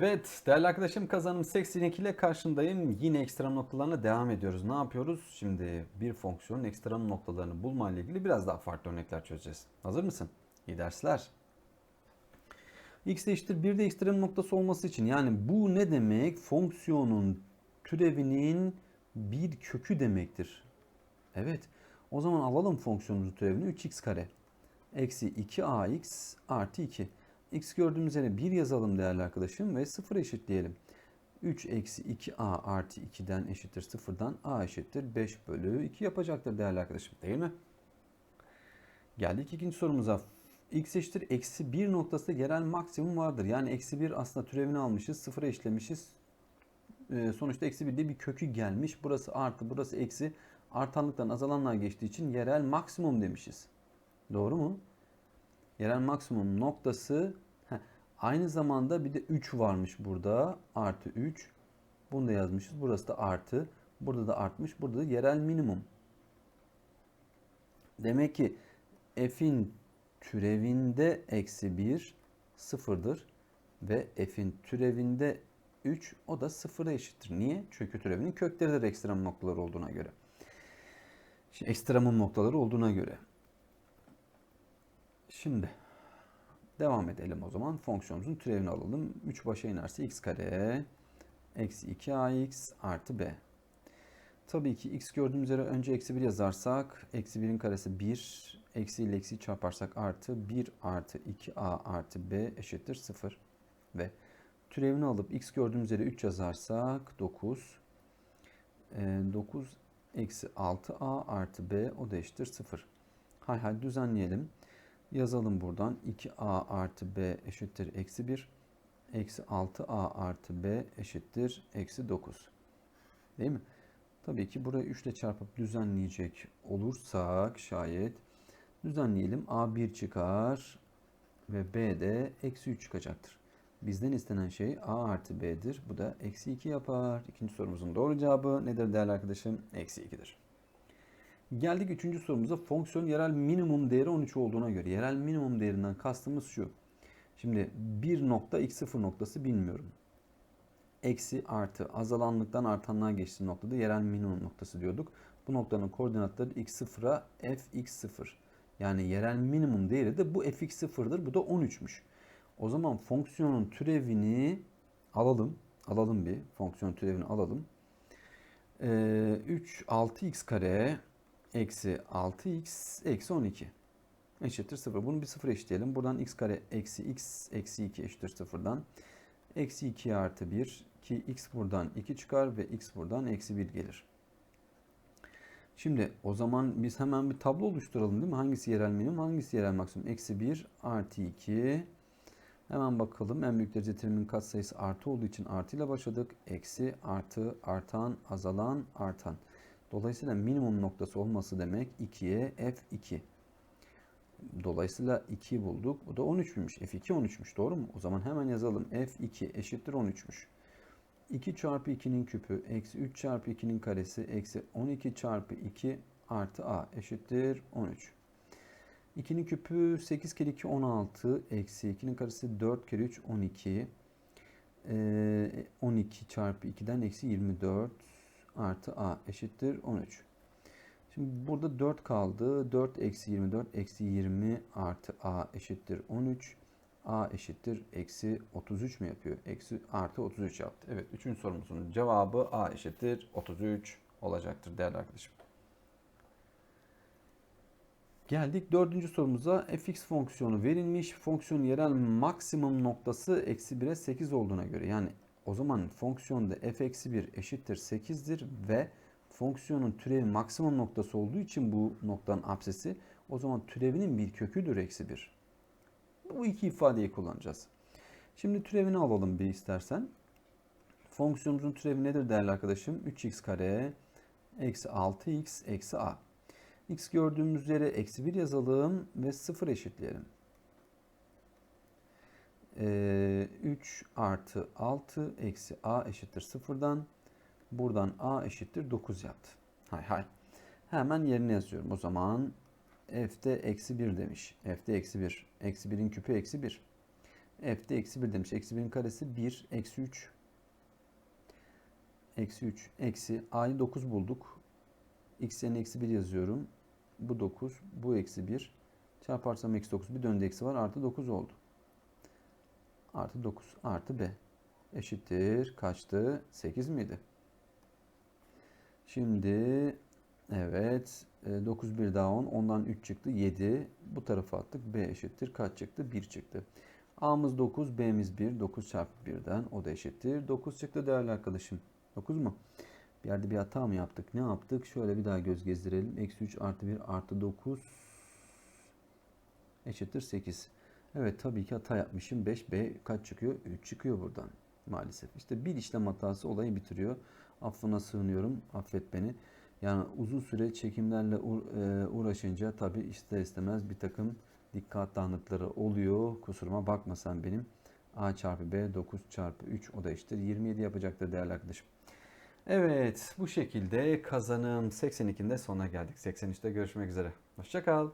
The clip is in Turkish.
Evet değerli arkadaşım kazanım 82 ile karşındayım. Yine ekstrem noktalarına devam ediyoruz. Ne yapıyoruz? Şimdi bir fonksiyonun ekstrem noktalarını bulma ile ilgili biraz daha farklı örnekler çözeceğiz. Hazır mısın? İyi dersler. x eşittir 1 de ekstrem noktası olması için yani bu ne demek? Fonksiyonun türevinin bir kökü demektir. Evet. O zaman alalım fonksiyonumuzun türevini 3x kare. Eksi 2ax artı 2. x gördüğümüz yere 1 yazalım değerli arkadaşım ve 0 eşitleyelim. 3 eksi 2a artı 2'den eşittir 0'dan a eşittir 5 bölü 2 yapacaktır değerli arkadaşım değil mi? Geldik ikinci sorumuza. x eşittir eksi 1 noktasında yerel maksimum vardır. Yani eksi 1 aslında türevini almışız. 0'a eşlemişiz. Ee, sonuçta eksi 1 diye bir kökü gelmiş. Burası artı burası eksi. Artanlıktan azalanlar geçtiği için yerel maksimum demişiz. Doğru mu? Yerel maksimum noktası aynı zamanda bir de 3 varmış burada. Artı 3. Bunu da yazmışız. Burası da artı. Burada da artmış. Burada da yerel minimum. Demek ki f'in türevinde eksi 1 sıfırdır. Ve f'in türevinde 3 o da sıfıra eşittir. Niye? Çünkü türevinin kökleridir ekstrem noktalar olduğuna göre. Şimdi ekstremum noktaları olduğuna göre. Şimdi devam edelim o zaman. Fonksiyonumuzun türevini alalım. 3 başa inerse x kare eksi 2ax artı b. Tabii ki x gördüğümüz yere önce eksi 1 yazarsak eksi 1'in karesi 1. Eksi ile eksi çarparsak artı 1 artı 2a artı b eşittir 0. Ve türevini alıp x gördüğümüz yere 3 yazarsak 9. E, 9 eksi 6a artı b o da eşittir 0. Hay hay düzenleyelim. Yazalım buradan 2a artı b eşittir eksi 1. Eksi 6a artı b eşittir eksi 9. Değil mi? Tabii ki burayı 3 ile çarpıp düzenleyecek olursak şayet düzenleyelim. a 1 çıkar ve b de eksi 3 çıkacaktır. Bizden istenen şey a artı b'dir. Bu da eksi 2 yapar. İkinci sorumuzun doğru cevabı nedir değerli arkadaşım? Eksi 2'dir. Geldik üçüncü sorumuza. Fonksiyon yerel minimum değeri 13 olduğuna göre. Yerel minimum değerinden kastımız şu. Şimdi bir nokta x0 noktası bilmiyorum. Eksi artı azalanlıktan artanlığa geçtiği noktada yerel minimum noktası diyorduk. Bu noktanın koordinatları x0'a fx0. Yani yerel minimum değeri de bu fx0'dır. Bu da 13'müş. O zaman fonksiyonun türevini alalım. Alalım bir. Fonksiyon türevini alalım. Ee, 3 6x kare eksi 6x eksi 12 eşittir 0. Bunu bir 0 eşitleyelim. Buradan x kare eksi x eksi 2 eşittir 0'dan. Eksi 2 artı 1 ki x buradan 2 çıkar ve x buradan eksi 1 gelir. Şimdi o zaman biz hemen bir tablo oluşturalım değil mi? Hangisi yerel minimum hangisi yerel maksimum? Eksi 1 artı 2 Hemen bakalım. En büyük derece terimin katsayısı artı olduğu için artı ile başladık. Eksi, artı, artan, azalan, artan. Dolayısıyla minimum noktası olması demek 2'ye f2. Dolayısıyla 2 bulduk. Bu da 13'müş. f2 13'müş. Doğru mu? O zaman hemen yazalım. f2 eşittir 13'müş. 2 çarpı 2'nin küpü eksi 3 çarpı 2'nin karesi eksi 12 çarpı 2 artı a eşittir 13. 2'nin küpü 8 kere 2 16 eksi 2'nin karesi 4 kere 3 12 ee, 12 çarpı 2'den eksi 24 artı a eşittir 13. Şimdi burada 4 kaldı. 4 eksi 24 eksi 20 artı a eşittir 13. a eşittir eksi 33 mü yapıyor? Eksi artı 33 yaptı. Evet 3. sorumuzun cevabı a eşittir 33 olacaktır değerli arkadaşım. Geldik dördüncü sorumuza fx fonksiyonu verilmiş. Fonksiyon yerel maksimum noktası eksi 1'e 8 olduğuna göre. Yani o zaman fonksiyonda f eksi 1 eşittir 8'dir ve fonksiyonun türevi maksimum noktası olduğu için bu noktanın apsisi o zaman türevinin bir köküdür eksi 1. Bu iki ifadeyi kullanacağız. Şimdi türevini alalım bir istersen. Fonksiyonumuzun türevi nedir değerli arkadaşım? 3x kare eksi 6x eksi a. x gördüğümüz yere eksi 1 yazalım ve 0 eşitleyelim. 3 artı 6 eksi a eşittir 0'dan. Buradan a eşittir 9 yaptı. Hay hay. Hemen yerine yazıyorum. O zaman f'de eksi 1 demiş. f'de eksi 1. Eksi 1'in küpü eksi 1. F'de eksi 1 demiş. Eksi 1'in karesi 1. Eksi 3. Eksi 3. Eksi A'yı 9 bulduk. X yerine eksi 1 yazıyorum. Bu 9. Bu eksi 1. Çarparsam eksi 9. Bir döndü eksi var. Artı 9 oldu. Artı 9. Artı B. Eşittir. Kaçtı? 8 miydi? Şimdi evet 9 bir daha 10. Ondan 3 çıktı. 7. Bu tarafa attık. B eşittir. Kaç çıktı? 1 çıktı. A'mız 9. B'miz 1. 9 çarpı 1'den o da eşittir. 9 çıktı değerli arkadaşım. 9 mu? Bir yerde bir hata mı yaptık? Ne yaptık? Şöyle bir daha göz gezdirelim. Eksi 3 artı 1 artı 9 eşittir 8. Evet tabii ki hata yapmışım. 5B kaç çıkıyor? 3 çıkıyor buradan maalesef. İşte bir işlem hatası olayı bitiriyor. Affına sığınıyorum. Affet beni. Yani uzun süre çekimlerle e, uğraşınca tabii ister istemez bir takım dikkat dağınıkları oluyor. Kusuruma bakmasan benim. A çarpı B 9 çarpı 3 o da eşittir. 27 yapacaktır değerli arkadaşım. Evet bu şekilde kazanım 82'de sonuna geldik. 83'te görüşmek üzere. Hoşçakal.